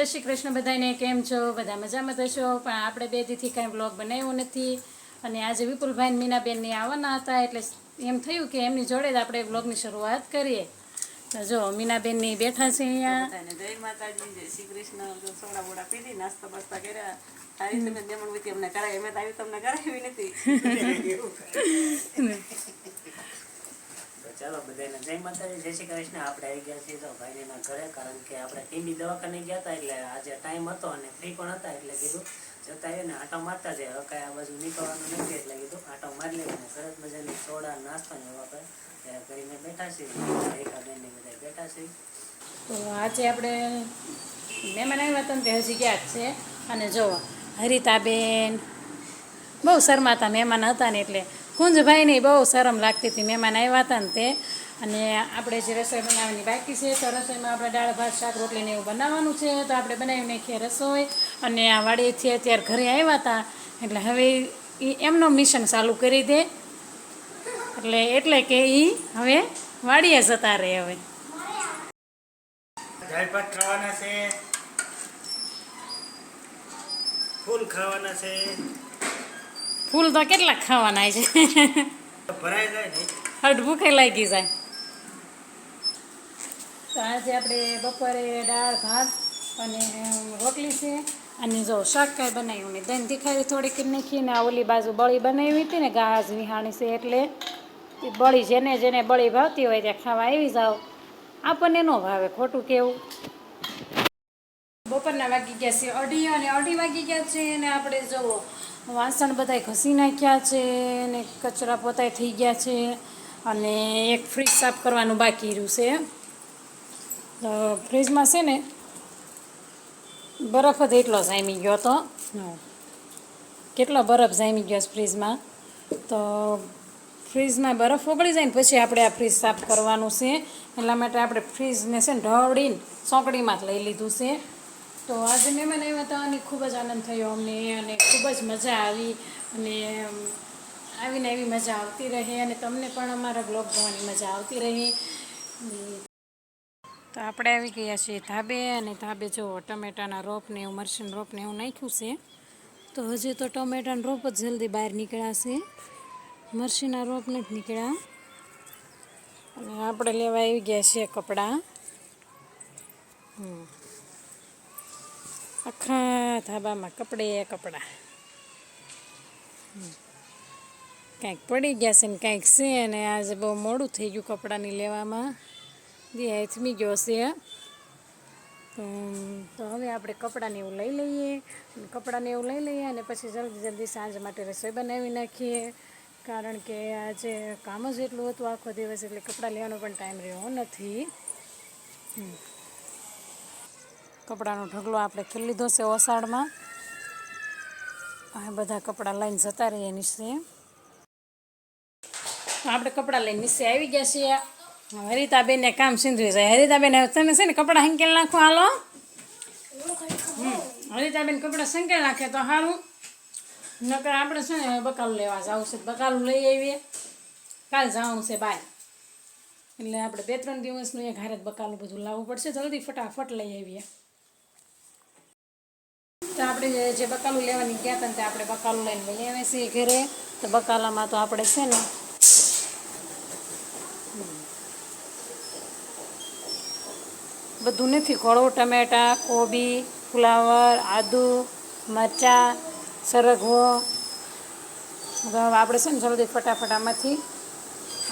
જય શ્રી કૃષ્ણ બધાને કેમ છો? બધા મજામાં થશો પણ આપણે બે દીથી કાંઈ બ્લોગ બનાવ્યો નથી. અને આજે વિપુલભાઈ ને મીનાબેનની આવવાના હતા એટલે એમ થયું કે એમની જોડે જ આપણે બ્લોગની શરૂઆત કરીએ. તો જો મીનાબેનની બેઠા છે અહીંયા. જય માતાજી જય શ્રી કૃષ્ણ. સોડા બોડા પીધી નાસ્તા બાસ્તા કર્યા. આવી તમે જમણ અમને કરાવી. મેં તો આવી તમને કરાવી નથી. તો ચાલો બધાને જય માતાજી, જય શ્રી કૃષ્ણ. આપણે આવી ગયા છીએ તો ભાઈના ઘરે, કારણ કે આપણે ટીબી દવાખાને ગયા હતા, એટલે આજે ટાઈમ હતો અને ફ્રી પણ હતા, એટલે કીધું જતા આવીને આટો મારતા જાય હવે કાંઈ આ બાજુ નીકળવાનું નથી, એટલે કીધું આટો મારી લઈને સરસ મજાની સોડા, નાસ્તો ને એવા આપણે કરીને બેઠા છીએ. એકાબેન ને બધા બેઠા છીએ. તો આજે આપણે મહેમાન આવ્યા હતા ને તે હજી ગયા જ છે. અને જો હરિતાબેન બહુ શરમાતા મહેમાન હતા ને એટલે કુંજભાઈને બહુ શરમ લાગતી હતી. મહેમાન આવ્યા હતા ને તે. અને આપણે જે રસોઈ બનાવવાની બાકી છે, તો રસોઈમાં આપણે દાળ, ભાત, શાક રોટલીને એવું બનાવવાનું છે, તો આપણે બનાવી નાખીએ રસોઈ. અને આ વાડીથી અત્યારે ઘરે આવ્યા હતા. એટલે હવે એ એમનો મિશન ચાલુ કરી દે. એટલે એટલે કે એ હવે વાડીએ જતા રહે હવે. ખાવાના છે. ફૂલ ખાવાના છે. ફૂલ તો કેટલા ખાવાના છે? ભરાઈ જાય હટ, ભૂખે લાગી જાય. તો આજે આપણે બપોરે દાળ, ભાત અને રોટલી છે. અને જો શાક કાંઈ બનાવ્યું નહીં. દહીં તીખારી થોડીક નાખી ને ઓલી બાજુ બળી બનાવી હતી ને ગાજ વિહાણી છે એટલે એ બળી જેને જેને બળી ભાવતી હોય ત્યાં ખાવા આવી જાઓ. આપણને ન ભાવે, ખોટું કેવું? બપોરના વાગી ગયા છે. અઢી અને અઢી વાગી ગયા છે અને આપણે જુઓ વાસણ બધાય ઘસી નાખ્યા છે ને કચરા પોતાય થઈ ગયા છે અને એક ફ્રીજ સાફ કરવાનું બાકી રહ્યું છે. તો ફ્રીજમાં છે ને બરફ જ એટલો જામી ગયો હતો. કેટલો બરફ જામી ગયો છે ફ્રીજમાં તો ફ્રીજમાં બરફ ઓગળી જાય ને પછી આપણે આ ફ્રીજ સાફ કરવાનું છે. એટલા માટે આપણે ફ્રીજને છે ને ઢવળીને સોંકડીમાં જ લઈ લીધું છે. તો આજે મહેમાન આવ્યા હતા અને ખૂબ જ આનંદ થયો અમને અને ખૂબ જ મજા આવી અને આવીને એવી મજા આવતી રહે અને તમને પણ અમારા બ્લોગ જોવાની મજા આવતી રહે. તો આપણે આવી ગયા છીએ ધાબે અને ધાબે જો ટમેટાના રોપને એવું મરસીન રોપને એવું નાખ્યું છે. તો હજી તો ટમેટાનો રોપ જ જલ્દી બહાર નીકળાશે મરસીના રોપ નથી નીકળ્યા. અને આપણે લેવા આવી ગયા છીએ કપડાં. હમ. આખા ધાબામાં કપડે, કપડાં. કંઈક પડી ગયા છે ને કાંઈક છે અને આજે બહુ મોડું થઈ ગયું કપડાની લેવામાં. જે હેથમી ગયો છે. તો હવે આપણે કપડાને એવું લઈ લઈએ. કપડાને એવું લઈ લઈએ અને પછી જલ્દી જલ્દી સાંજ માટે રસોઈ બનાવી નાખીએ. કારણ કે આજે કામ જ એટલું હતું આખો દિવસ, એટલે કપડાં લેવાનો પણ ટાઈમ રહ્યો નથી. કપડાનો ઢગલો આપણે ખીલી લીધો છે ઓસાડમાં. આ બધા કપડાં લઈને જતા રહીએ નીચે. આપણે કપડાં લઈને નીચે આવી ગયા છીએ. હરિતાબેનને કામ સિંધવી જાય હરિતાબેન તમે છે ને કપડાં સંકેલ નાખો, હાલો. હરિતાબેન કપડાં સંકેલ નાખે તો સારું નકર આપણે છે ને બકાલું લેવા જવું છે. બકાલું લઈ આવીએ. કાલ જવાનું છે બાય એટલે આપણે બે ત્રણ દિવસનું એક હારે બકાલું બધું લાવવું પડશે. જલ્દી ફટાફટ લઈ આવીએ. તો આપણે જે- બકાલું લેવાની ગયા હતા ને આપણે બકાલું લઈને લઈ આવે છે ઘરે. તો બકાલામાં તો આપણે છે ને બધું નથી. ખોળો ટમેટા, કોબી, ફુલાવર, આદુ, મરચાં, સરગવો. આપણે છે ને જલ્દી ફટાફટ આમાંથી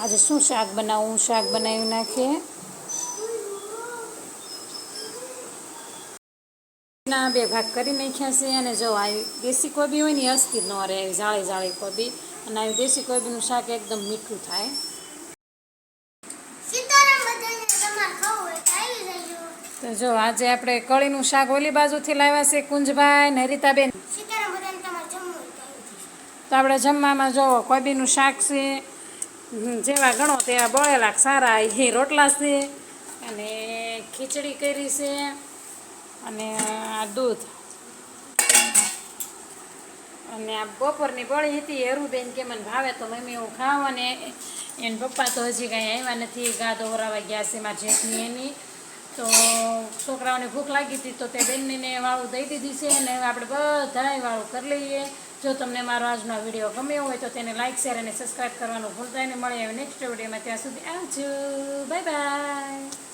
આજે શું શાક બનાવવું શાક બનાવી નાખીએ. ના બે ભાગ કરી નાખ્યા છે અને જો આવી દેશી કોબી હોય ને અસ્થિર અસ્તી ન રહે આવી જાળી જાળી કોબી. અને આવી દેશી કોબીનું શાક એકદમ મીઠું થાય. તો જો આજે આપણે કળીનું શાક ઓલી બાજુથી લાવ્યા છે કુંજભાઈ ને હરિતાબેન. તો આપણે જમવામાં જો કોબીનું શાક છે જેવા ગણો તેવા બળેલા સારા એ રોટલા છે. અને ખીચડી કરી છે. અને આ દૂધ. અને આ બપોરની બળી હતી, હેરુબેન કે મને ભાવે તો મમ્મી એવું ખાવ અને એને પપ્પા તો હજી કાંઈ આવ્યા નથી, ગા દોરાવા ગયા છે મારા જેઠની એની. તો છોકરાઓને ભૂખ લાગી હતી તો તે બેનને વાળું દઈ દીધી છે અને આપણે બધાય વાળું કરી લઈએ. જો તમને મારો આજનો વીડિયો ગમ્યો હોય તો તેને લાઇક શેર અને સબસ્ક્રાઈબ કરવાનું ભૂલતા નહીં. મળીએ નેક્સ્ટ વિડીયોમાં. ત્યાં સુધી આવજો. Bye bye